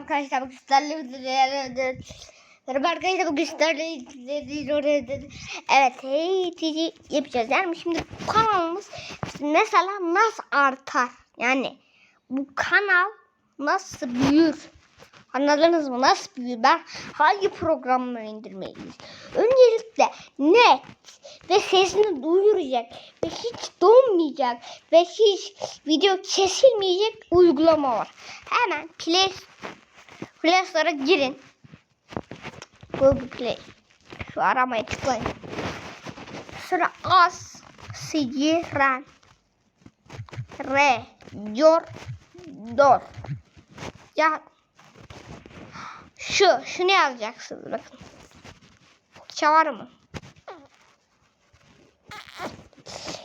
arkadaşlar bugün sizlerle Merhaba arkadaşlar bugün sizlerle Evet hey tici yapacağız yani şimdi kanalımız mesela nasıl artar yani bu kanal nasıl büyür Anladınız mı? Nasıl büyür? Ben hangi programları indirmeliyiz? Öncelikle net ve sesini duyuracak ve hiç donmayacak ve hiç video kesilmeyecek uygulama var. Hemen Play, Play Store'a girin. Google Play. Şu aramaya tıklayın. Sonra as sigiren re yor dor ya şu, şunu yazacaksınız bakın. Çavar mı?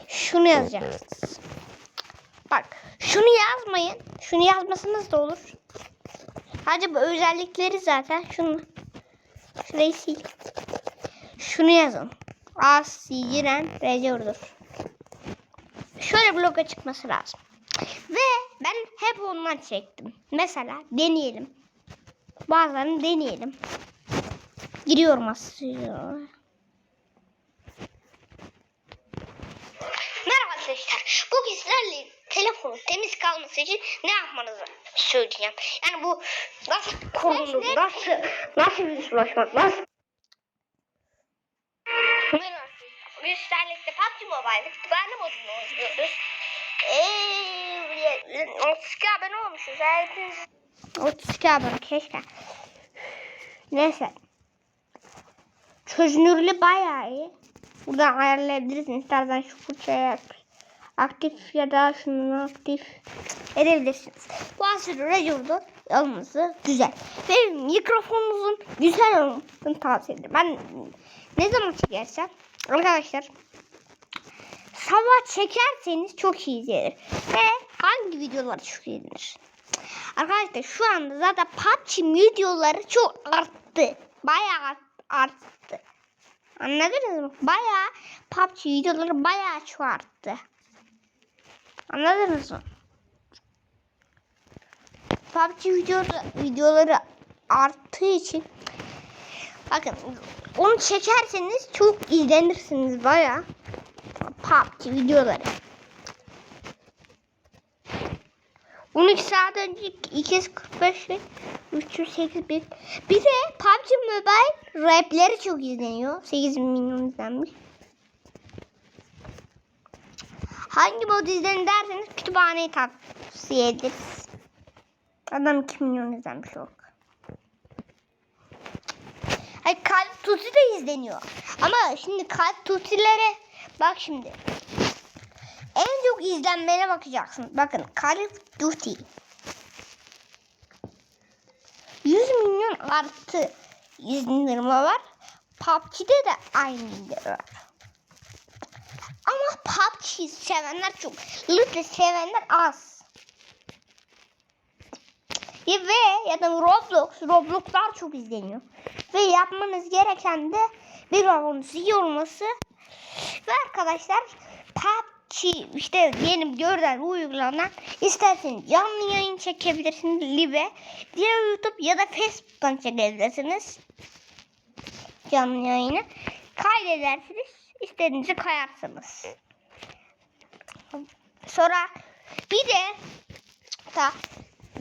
Şunu yazacaksınız. Bak, şunu yazmayın. Şunu yazmasanız da olur. Sadece bu özellikleri zaten. Şunu. Şurayı sil. Şunu yazın. Asiren Record'dur. Şöyle bloga çıkması lazım. Ve ben hep ondan çektim. Mesela deneyelim. Bazılarını deneyelim. Giriyorum aslında. Merhaba arkadaşlar. Bugün sizlerle telefonun temiz kalması için ne yapmanızı söyleyeceğim. Yani bu nasıl korunur, nasıl nasıl virüslaşmak, nasıl Merhaba sizlerle de PUBG Mobile'de kütüphane modunu oynuyoruz. Eee 32 abone olmuşuz. Hepiniz 32 abone keşke. Neyse. Çözünürlüğü bayağı iyi. Buradan ayarlayabilirsiniz. İstersen şu fırçaya aktif ya da şunu aktif edebilirsiniz. Bu aşırı rejurdu olması güzel. Ve mikrofonunuzun güzel olmasını tavsiye ederim. Ben ne zaman çekersem arkadaşlar sabah çekerseniz çok iyi gelir. Ve hangi videolar çok iyi gelir? Arkadaşlar şu anda zaten PUBG videoları çok arttı. Bayağı arttı. Anladınız mı? Bayağı PUBG videoları bayağı çok arttı. Anladınız mı? PUBG videoları, videoları arttığı için bakın onu çekerseniz çok izlenirsiniz bayağı. PUBG videoları. 12 saat önce 245 ve 308 bin. Bir de PUBG Mobile rapleri çok izleniyor. 8 milyon izlenmiş. Hangi mod izlenir derseniz kütüphaneyi tavsiye ederiz. Adam 2 milyon izlenmiş yok. Hayır of Duty de izleniyor. Ama şimdi Call of Duty'lere bak şimdi. En çok izlenmene bakacaksın. Bakın Call of Duty. 100 milyon artı izlenme var. PUBG'de de aynı var. Ama PUBG sevenler çok. Lütfen sevenler az. Ve ya da Roblox, Roblox'lar çok izleniyor. Ve yapmanız gereken de bir abonesi iyi olması. Ve arkadaşlar PUBG işte yeni gördüğünüz uygulanan isterseniz canlı yayın çekebilirsiniz Live. Diğer YouTube ya da Facebook'tan çekebilirsiniz. Canlı yayını. Kaydedersiniz. istediğinizi koyarsınız. Sonra bir de ta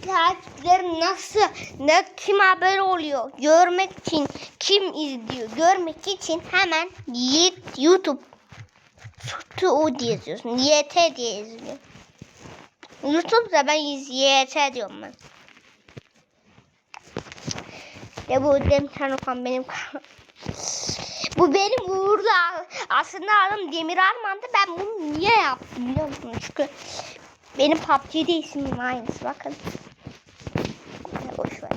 takipçilerim nasıl ne kim haber oluyor görmek için kim izliyor görmek için hemen YouTube o diye yazıyorsun. YT diye yazıyor. YouTube'da ben YT diyorum ben. Ya bu dem Çanokan benim Bu benim uğurlu aslında adım Demir Arman'dı. Ben bunu niye yaptım biliyor musun? Çünkü benim PUBG'de ismim aynısı bakın. Boş ver.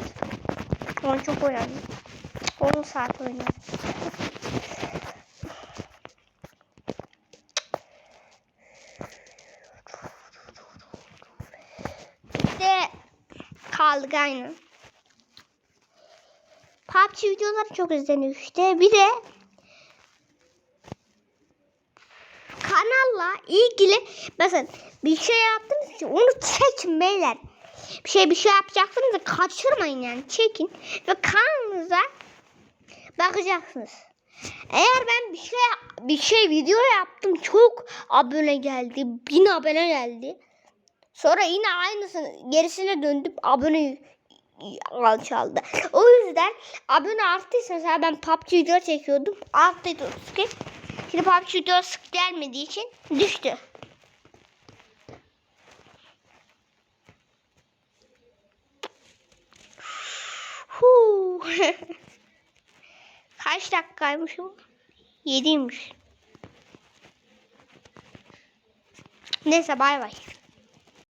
Onu çok oynadım. 10 saat oynadım. İşte kaldık aynı. PUBG videoları çok izleniyor işte. Bir de kanalla ilgili mesela bir şey yaptınız ki onu çekin beyler. bir şey bir şey yapacaksınız da kaçırmayın yani çekin ve kanalınıza bakacaksınız. Eğer ben bir şey bir şey video yaptım çok abone geldi bin abone geldi. Sonra yine aynısını gerisine döndüm abone alçaldı. O yüzden abone arttıysa mesela ben PUBG video çekiyordum. Arttıydı sıkı. Şimdi PUBG video sık gelmediği için düştü. Kaç dakikaymış o? Yediymiş. Neyse bay bay.